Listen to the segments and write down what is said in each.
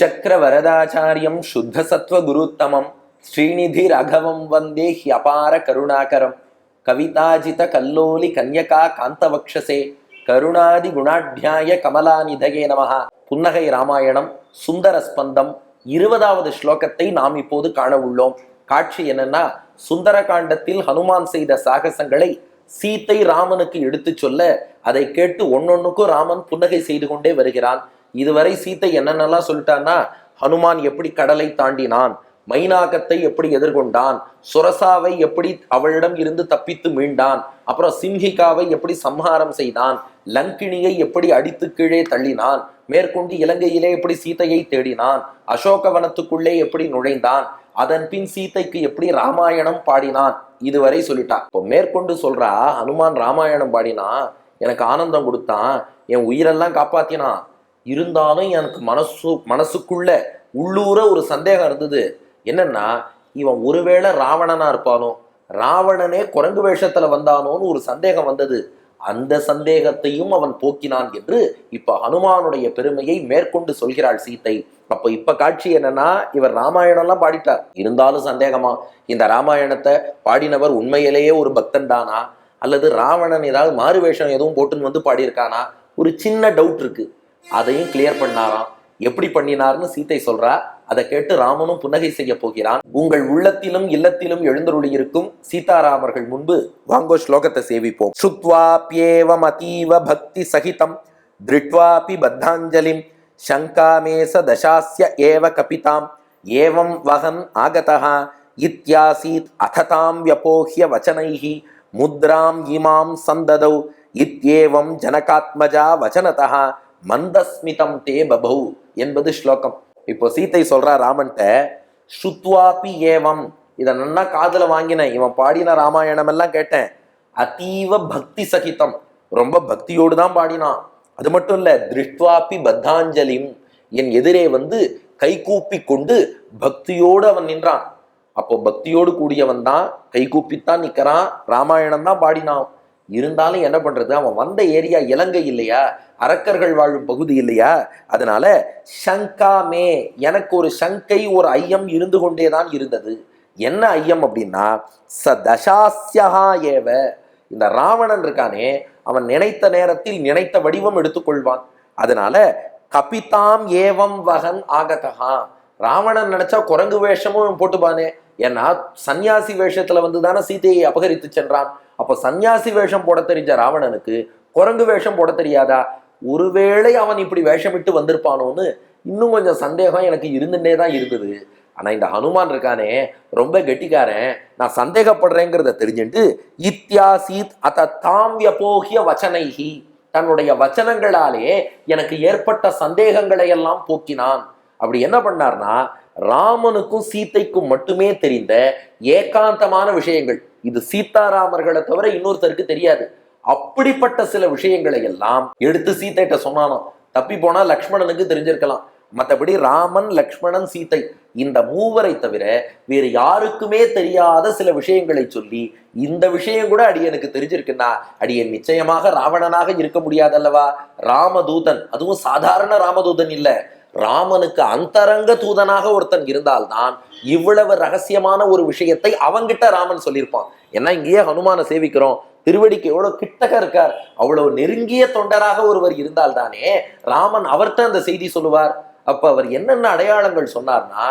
சக்கர வரதாச்சாரியம் சுத்த சத்வ குருத்தமம் ஸ்ரீநிதி ரகவம் வந்தே ஹியபார கருணாகரம் கவிதாஜித கல்லோலி கன்யகா காந்தவக்ஷசே கருணாதி குணாட்யாய கமலாநிதகே நமகா புன்னகை ராமாயணம் சுந்தர ஸ்பந்தம் இருபதாவது ஸ்லோகத்தை நாம் இப்போது காண உள்ளோம் காட்சி என்னன்னா சுந்தர காண்டத்தில் ஹனுமான் செய்த சாகசங்களை சீத்தை ராமனுக்கு எடுத்துச் சொல்ல அதை கேட்டு ஒன்னொன்னுக்கும் ராமன் புன்னகை செய்து கொண்டே வருகிறான்। இதுவரை சீத்தை என்னென்னலாம் சொல்லிட்டான்னா ஹனுமான் எப்படி கடலை தாண்டினான்? மைனாகத்தை எப்படி எதிர்கொண்டான்? சுரசாவை எப்படி அவளிடம் இருந்து தப்பித்து மீண்டான்? அப்புறம் சிம்ஹிகாவை எப்படி சம்ஹாரம் செய்தான்? லங்கிணியை எப்படி அடித்து கீழே தள்ளினான்? மேற்கொண்டு இலங்கையிலே எப்படி சீதையை தேடினான்? அசோகவனத்துக்குள்ளே எப்படி நுழைந்தான்? அதன் பின் சீதைக்கு எப்படி ராமாயணம் பாடினான்? இதுவரை சொல்லிட்டான். இப்போ மேற்கொண்டு சொல்றா ஹனுமான் ராமாயணம் பாடினா எனக்கு ஆனந்தம் கொடுத்தான் என் உயிரெல்லாம் காப்பாத்தினான். இருந்தாலும் எனக்கு மனசு மனசுக்குள்ள உள்ளூர ஒரு சந்தேகம் இருந்தது. என்னன்னா இவன் ஒருவேளை ராவணனா இருப்பானோ? ராவணனே குரங்கு வேஷத்துல வந்தானோன்னு ஒரு சந்தேகம் வந்தது. அந்த சந்தேகத்தையும் அவன் போக்கினான் என்று இப்ப ஹனுமானுடைய பெருமையை மேற்கொண்டு சொல்கிறாள் சீத்தை அப்ப இப்ப காட்சி என்னன்னா இவர் ராமாயணம்லாம் பாடிட்டார். இருந்தாலும் சந்தேகமா? இந்த ராமாயணத்தை பாடினவர் உண்மையிலேயே ஒரு பக்தன் தானா? அல்லது ராவணன் ஏதாவது மாறு வேஷம் எதுவும் போட்டுன்னு வந்து பாடியிருக்கானா? ஒரு சின்ன டவுட் இருக்கு. அதையும் கிளியர் பண்ணாராம். எப்படி பண்ணினார்னு சீத்தை சொல்றா. அதை கேட்டு ராமனும் புன்னகை செய்ய போகிறான். உங்கள் உள்ளத்திலும் இல்லத்திலும் எழுந்தருளி இருக்கும் சீதாராமர்கள் முன்பு வாங்கோ ஸ்லோகத்தை சேவிப்போம். சுத்வாப்யேவம் அதீவ பக்தி சகிதம் திருட்வாபி பத்தாஞ்சலிம் சங்காமேச தசாஸ்ய ஏவ கபிதாம் ஏவம் வகன் ஆகதः இத்யாசீத் அததாம் வியபோஹ்ய வச்சனைஹி முத்ராம் இமாம் சந்ததௌ இத்யேவம் ஜனகாத்மஜா வச்சனதா மந்தஸ்மிதம் தே பபௌ என்பது ஸ்லோகம். இப்போ சீத்தை சொல்றா ராமன்ட்ட சுத்வாபி ஏவம். இதை நன்னா காதுல வாங்கினேன். இவன் பாடின ராமாயணம் எல்லாம் கேட்டேன். அதீவ பக்தி சகிதம். ரொம்ப பக்தியோடு தான் பாடினான். அது மட்டும் இல்ல திருஷ்டுவாப்பி பத்தாஞ்சலிம். என் எதிரே வந்து கைகூப்பி கொண்டு பக்தியோடு அவன் நின்றான். அப்போ பக்தியோடு கூடியவன் தான் கைகூப்பித்தான் நிற்கிறான் ராமாயணம் தான் பாடினான். இருந்தாலும் என்ன பண்ணுறது அவன் வந்த ஏரியா இலங்கை இல்லையா? அரக்கர்கள் வாழும் பகுதி இல்லையா? அதனால சங்காமே எனக்கு ஒரு சங்கை ஒரு ஐயம் இருந்து கொண்டே தான் இருந்தது. என்ன ஐயம் அப்படின்னா ச தசாஸ்யஹா ஏவ. இந்த ராவணன் இருக்கானே அவன் நினைத்த நேரத்தில் நினைத்த வடிவம் எடுத்துக்கொள்வான். அதனால கபிதாம் ஏவம் வகன் ஆகதகா ராவணன் நினைச்சா குரங்கு வேஷமும் போட்டுப்பானே. ஏன்னா சன்னியாசி வேஷத்துல வந்து தானே சீதையை அபகரித்து சென்றான். அப்போ சன்னியாசி வேஷம் போட தெரிஞ்ச ராவணனுக்கு குரங்கு வேஷம் போட தெரியாதா? ஒருவேளை அவன் இப்படி வேஷமிட்டு வந்திருப்பானோன்னு இன்னும் கொஞ்சம் சந்தேகம் எனக்கு இருந்துட்டே தான் இருந்தது. ஆனால் இந்த ஹனுமான் இருக்கானே ரொம்ப கெட்டிக்காரன். நான் சந்தேகப்படுறேங்கிறத தெரிஞ்சுட்டு இத்தியாசீத் அத தாம் போகிய வச்சனைஹி. தன்னுடைய வச்சனங்களாலே எனக்கு ஏற்பட்ட சந்தேகங்களை எல்லாம் போக்கினான். அப்படி என்ன பண்ணார்னா ராமனுக்கும் சீத்தைக்கும் மட்டுமே தெரிந்த ஏகாந்தமான விஷயங்கள். இது சீதாராமர்களை தவிர இன்னொருத்தருக்கு தெரியாது. அப்படிப்பட்ட சில விஷயங்களை எல்லாம் எடுத்து சீத்தைட்ட சொன்னானோ தப்பி போனா லக்ஷ்மணனுக்கு தெரிஞ்சிருக்கலாம். மற்றபடி ராமன் லக்ஷ்மணன் சீத்தை இந்த மூவரை தவிர வேறு யாருக்குமே தெரியாத சில விஷயங்களை சொல்லி இந்த விஷயம் கூட அடியனுக்கு தெரிஞ்சிருக்குன்னா அடியன் நிச்சயமாக ராவணனாக இருக்க முடியாதல்லவா? ராமதூதன். அதுவும் சாதாரண ராமதூதன் இல்லை. ராமனுக்கு அந்தரங்க தூதனாக ஒருத்தன் இருந்தால்தான் இவ்வளவு ரகசியமான ஒரு விஷயத்தை அவங்கிட்ட ராமன் சொல்லியிருப்பான். ஏன்னா இங்கேயே ஹனுமான சேவிக்கிறோம். திருவடிக்கு எவ்வளவு கிட்டக இருக்கார். அவ்வளவு நெருங்கிய தொண்டராக ஒருவர் இருந்தால்தானே ராமன் அவர்கிட்ட அந்த செய்தி சொல்லுவார். அப்ப அவர் என்னென்ன அடையாளங்கள் சொன்னார்னா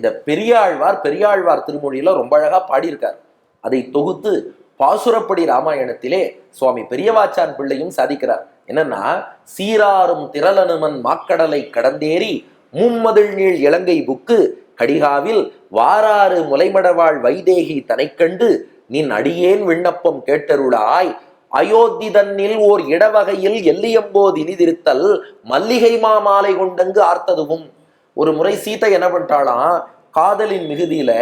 இத பெரியாழ்வார் பெரியாழ்வார் திருமொழியில ரொம்ப அழகா பாடியிருக்கார். அதை தொகுத்து பாசுரப்படி ராமாயணத்திலே சுவாமி பெரியவாச்சான் பிள்ளையும் சாதிக்கிறார். என்னன்னா சீராரும் திரளனுமன் மாக்கடலை கடந்தேறி மும்மதில் நீள் இலங்கை புக்கு கடிகாவில் வாராறு முலைமடவாள் வைதேகி தனைக்கண்டு நின் அடியேன் விண்ணப்பம் கேட்டருளாய் அயோத்தி தன்னில் ஓர் இடவகையில் எல்லியம்போது இனிதிருத்தல் மல்லிகை மாமாலை கொண்டங்கு ஆர்த்ததுவும். ஒரு முறை சீதை என்ன பண்ணிட்டாலாம் காதலின் மிகுதியில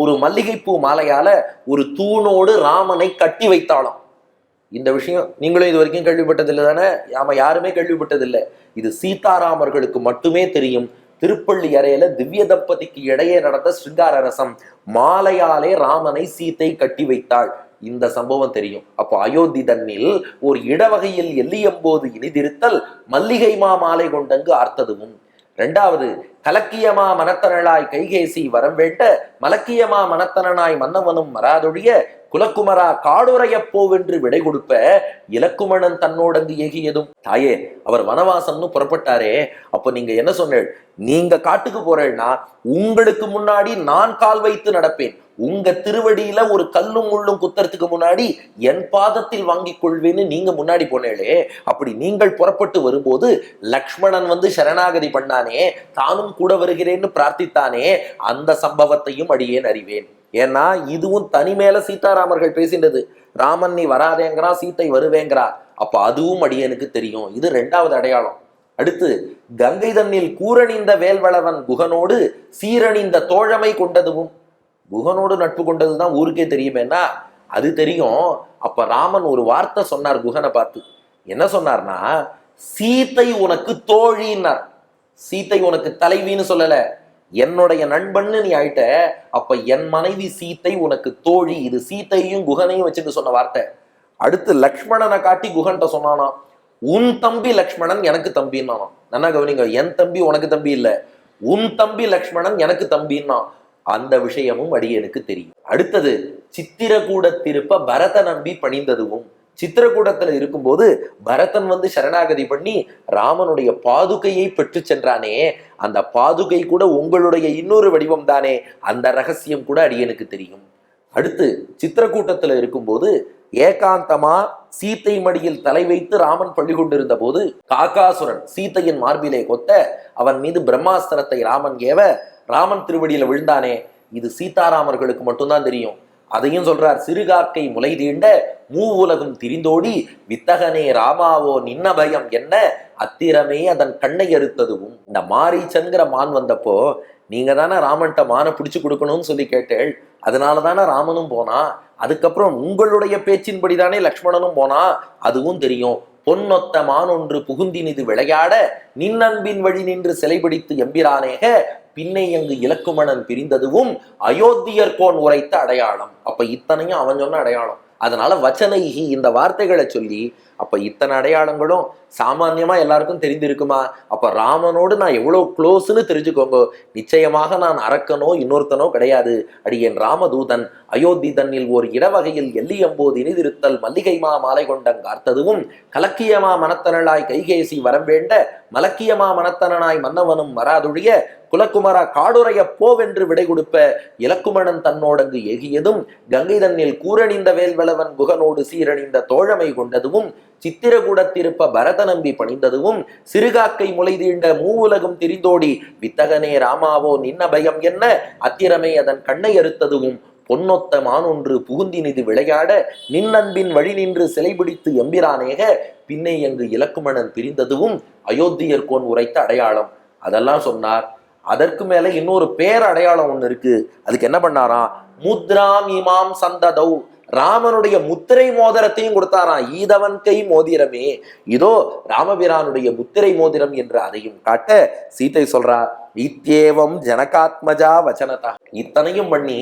ஒரு மல்லிகைப்பூ மாலையால ஒரு தூணோடு ராமனை கட்டி வைத்தாளாம். இந்த விஷயம் நீங்களும் இது வரைக்கும் கேள்விப்பட்டதில்லை தானே நாம யாருமே கேள்விப்பட்டதில்லை. இது சீதாராமர்களுக்கு மட்டுமே தெரியும். திருப்பள்ளி அறையில திவ்ய தம்பதிக்கு இடையே நடந்த ஸ்ருங்கார ரசம். மாலையாலே ராமனை சீத்தை கட்டி வைத்தாள். இந்த சம்பவம் தெரியும். அப்போ அயோத்தி தன்னில் ஒரு இடவகையில் எல்லியம்போது இனிதிருத்தல் மல்லிகை மாமாலை கொண்டங்கு ஆர்த்ததுவும். ரெண்டாவது கலக்கியமா மனத்தனளாய் கைகேசி வரம் வேட்ட மலக்கியமா மனத்தனனாய் மன்னவனும் மராதொழிய குலக்குமரா காடுரையப் போவென்று விடை கொடுப்ப இலக்குமணன் தன்னோடங்கு ஏகியதும். தாயே அவர் வனவாசம்னு புறப்பட்டாரே அப்ப நீங்க என்ன சொன்னேள்? நீங்க காட்டுக்கு போறேன்னா உங்களுக்கு முன்னாடி நான் கால் வைத்து நடப்பேன். உங்க திருவடியில ஒரு கல்லும் முள்ளும் குத்துறதுக்கு முன்னாடி என் பாதத்தில் வாங்கிக் கொள்வேன்னு நீங்க முன்னாடி போனேளே அப்படி நீங்கள் புறப்பட்டு வரும்போது லக்ஷ்மணன் வந்து சரணாகதி பண்ணானே தானும் கூட வருகிறேன்னு பிரார்த்தித்தானே அந்த சம்பவத்தையும் அடியேன் அறிவேன். ஏன்னா இதுவும் தனி மேல சீதாராமர்கள் பேசினது ராமன் நீ வராதேங்கிறான் சீத்தை வருவேங்கிறா. அப்ப அதுவும் அடியனுக்கு தெரியும். இது ரெண்டாவது அடையாளம். அடுத்து கங்கை தன்னில் கூரணிந்த வேல்வளவன் குகனோடு சீரணிந்த தோழமை கொண்டதுவும் குகனோடு நட்பு கொண்டதுதான் ஊருக்கே தெரியுமேன்னா அது தெரியும். அப்ப ராமன் ஒரு வார்த்தை சொன்னார் குகனை பார்த்து. என்ன சொன்னார்னா சீத்தை உனக்கு தோழின்னார். சீத்தை உனக்கு தலைவின்னு சொல்லல. என்னுடைய நண்பன்னு நீ ஆயிட்ட அப்ப என் மனைவி சீத்தை உனக்கு தோழி. இது சீத்தையும் குகனையும் வச்சுட்டு சொன்ன வார்த்தை. அடுத்து லக்ஷ்மணனை காட்டி குகன்ட்ட சொன்னானாம் உன் தம்பி லக்ஷ்மணன் எனக்கு தம்பின்னா நல்லா கவனிங்க என் தம்பி உனக்கு தம்பி இல்ல. உன் தம்பி லக்ஷ்மணன் எனக்கு தம்பின்னா? அந்த விஷயமும் அடியனுக்கு தெரியும். அடுத்தது சித்திரகூடத்திருப்ப பரத நம்பி பணிந்ததுவும். சித்திரக்கூடத்துல இருக்கும்போது பரதன் வந்து சரணாகதி பண்ணி ராமனுடைய பாதுகையை பெற்று சென்றானே. அந்த பாதுகை கூட உங்களுடைய இன்னொரு வடிவம் தானே. அந்த ரகசியம் கூட அடியனுக்கு தெரியும். அடுத்து சித்திரக்கூட்டத்துல இருக்கும்போது ஏகாந்தமா சீத்தை மடியில் தலை வைத்து ராமன் பள்ளி கொண்டிருந்த போது காக்காசுரன் சீத்தையின் மார்பிலே கொத்த அவன் மீது பிரம்மாஸ்திரத்தை ராமன் ஏவ ராமன் திருவடியில விழுந்தானே. இது சீதாராமர்களுக்கு மட்டும்தான் தெரியும். அதையும் சொல்றார் சிறுகாக்கை முளை தீண்ட மூ உலகம் திரிந்தோடி வித்தகனே ராமாவோ நின்ன பயம் என்ன? அத்திரமே அதன் கண்ணை அறுத்ததுவும் இந்த மாரீச்சன்கிற மான் வந்தப்போ நீங்க தானே ராமன்ட்ட மானை பிடிச்சு கொடுக்கணும்னு சொல்லி கேட்டேள். அதனால தானே ராமனும் போனா அதுக்கப்புறம் உங்களுடைய பேச்சின்படி தானே லக்ஷ்மணனும் போனா அதுவும் தெரியும். பொன்னொத்த மானொன்று புகுந்தினிது விளையாட நின்னன்பின் வழி நின்று சிலைபிடித்து எம்பிரானேக பின்னை அங்கு இலக்குமணன் பிரிந்ததுவும் அயோத்தியர் கோன் உரைத்த அடையாளம். அப்ப இத்தனையும் அவன் சொன்ன அடையாளம். அதனால வச்சனைகி இந்த வார்த்தைகளை சொல்லி அப்ப இத்தனை அடையாளங்களும் சாமான்யமா எல்லாருக்கும் தெரிந்திருக்குமா? அப்ப ராமனோடு நான் எவ்வளவு க்ளோஸ்னு தெரிஞ்சுக்கோங்க. நிச்சயமாக நான் அரக்கனோ இன்னொருத்தனோ கிடையாது. அடியேன் ராமதூதன் அயோத்தி தன்னில் ஓர் இடவகையில் எல்லியம்போது இனிதிருத்தல் மல்லிகைமா மாலை கொண்டங்கார்த்ததுவும் கலக்கியமா மனத்தனலாய் கைகேசி வரம் வேண்ட மலக்கியமா மனத்தனனாய் மன்னவனும் வராதொழிய குலக்குமரா காடுரைய போவென்று விடை கொடுப்ப இலக்குமணன் தன்னோடங்கு ஏகியதும் கங்கை தன்னில் கூரணிந்த வேல்வளவன் குகனோடு சீரணிந்த தோழமை கொண்டதுவும் சித்திரகூடத்திருப்ப பரத நம்பி பணிந்ததுவும் சிறுகாக்கை முளை தீண்ட மூவுலகம் திரிந்தோடி வித்தகனே ராமாவோ நின்ன பயம் என்ன? அத்திரமே அதன் கண்ணை அறுத்ததுவும் பொன்னொத்த மானொன்று புகுந்தினிது விளையாட நின்னன்பின் வழி நின்று சிலைபிடித்து எம்பிரானேக பின்னை அங்கு இலக்குமணன் பிரிந்ததுவும் அயோத்தியர்கோன் உரைத்த அடையாளம். அதெல்லாம் சொன்னார். அதற்கு மேல இன்னொரு பேர் அடையாளம் ஒன்று இருக்கு. அதுக்கு என்ன பண்ணாராம்? முத்ராம் இமாம் சந்ததௌ. ராமனுடைய முத்திரை மோதிரத்தையும் கொடுத்தாராம். ஈதவன் கை மோதிரமே. இதோ ராமபிரானுடைய முத்திரை மோதிரம் என்று அதையும் காட்ட சீதை சொல்றா இத்தியேவம் ஜனகாத்மஜா வச்சனதா. இத்தனையும் பண்ணி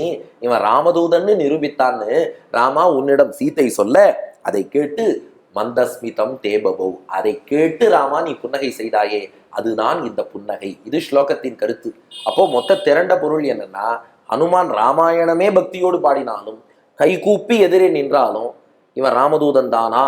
இவன் ராமதூதன்னு நிரூபித்தான்னு ராமா உன்னிடம் சீதை சொல்ல அதை கேட்டு மந்தஸ்மிதம் தேபபோ அதை கேட்டு ராமா நீ புன்னகை செய்தாயே. அதுதான் இந்த புன்னகை. இது ஸ்லோகத்தின் கருத்து. அப்போ மொத்த திரண்ட பொருள் என்னன்னா ஹனுமான் ராமாயணமே பக்தியோடு பாடினாலும் கைகூப்பி எதிரே நின்றாலும் இவன் ராமதூதன் தானா?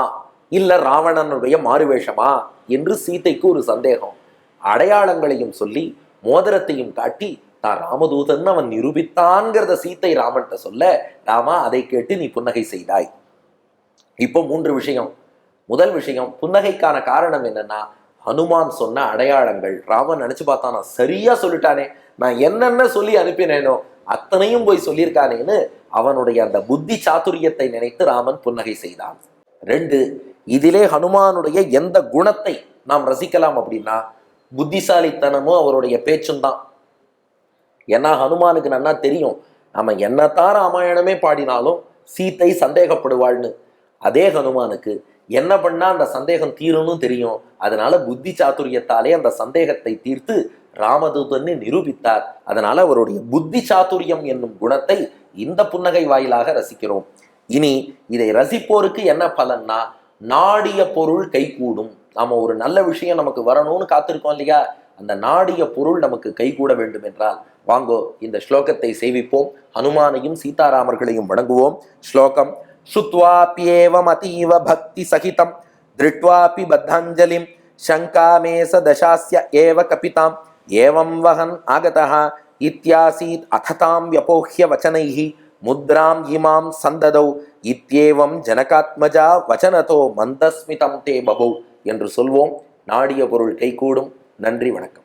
இல்ல ராவணனுடைய மாறுவேஷமா? என்று சீதைக்கு ஒரு சந்தேகம். அடையாளங்களையும் சொல்லி மோதிரத்தையும் காட்டி தான் ராமதூதன் அவன் நிரூபித்தான்கிறத சீத்தை ராமன்கிட்ட சொல்ல ராமா அதை கேட்டு நீ புன்னகை செய்தாய். இப்போ மூன்று விஷயம். முதல் விஷயம் புன்னகைக்கான காரணம் என்னன்னா ஹனுமான் சொன்ன அடையாளங்கள். ராமன் நினைச்சு பார்த்தானா சரியா சொல்லிட்டானே. நான் என்னென்ன சொல்லி அனுப்பினேனோ அத்தனையும் போய் சொல்லியிருக்கானேன்னு அவனுடைய அந்த புத்தி சாதுரியத்தை நினைத்து ராமன் புன்னகை செய்தான். ரெண்டு இதிலே ஹனுமானுடைய எந்த குணத்தை நாம் ரசிக்கலாம் அப்படின்னா புத்திசாலித்தனமும் அவருடைய பேச்சும் தான். ஏன்னா ஹனுமானுக்கு நன்னா தெரியும். நம்ம என்னத்தான் ராமாயணமே பாடினாலும் சீத்தை சந்தேகப்படுவாள்னு. அதே ஹனுமானுக்கு என்ன பண்ணா அந்த சந்தேகம் தீரும்னு தெரியும். அதனால புத்தி சாத்துரியத்தாலே அந்த சந்தேகத்தை தீர்த்து ராமதூதன்னு நிரூபித்தார். அதனால் அவருடைய புத்தி சாதுரியம் என்னும் குணத்தை இந்த புன்னகை வாயிலாக ரசிக்கிறோம். இனி இதை ரசிப்போருக்கு என்ன பலன்னா நாடிய பொருள் கைகூடும். நாம ஒரு நல்ல விஷயம் நமக்கு வரணும்னு காத்திருக்கோம் இல்லையா? அந்த நாடிய பொருள் நமக்கு கைகூட வேண்டும் என்றால் வாங்கோ இந்த ஸ்லோகத்தை சேவிப்போம். ஹனுமானையும் சீதாராமர்களையும் வணங்குவோம். ஸ்லோகம் சுத்வாப்பியேவம் அதீவ பக்தி சகிதம் திருட்வாபி பத்தாஞ்சலிம் சங்காமேச தசாஸ்ய ஏவ கபிதாம். ஏவம் வகன் ஆகதா இத்தியாசீத் அததாம் வியபோஹ்ய வச்சனைः முத்ராம் இமாம் சந்ததௌ இத்தியேவம் ஜனகாத்மஜா வச்சனதோ மந்தஸ்மிதம் தே பபௌ என்று சொல்வோம். நாடிய பொருள் கைகூடும். நன்றி வணக்கம்.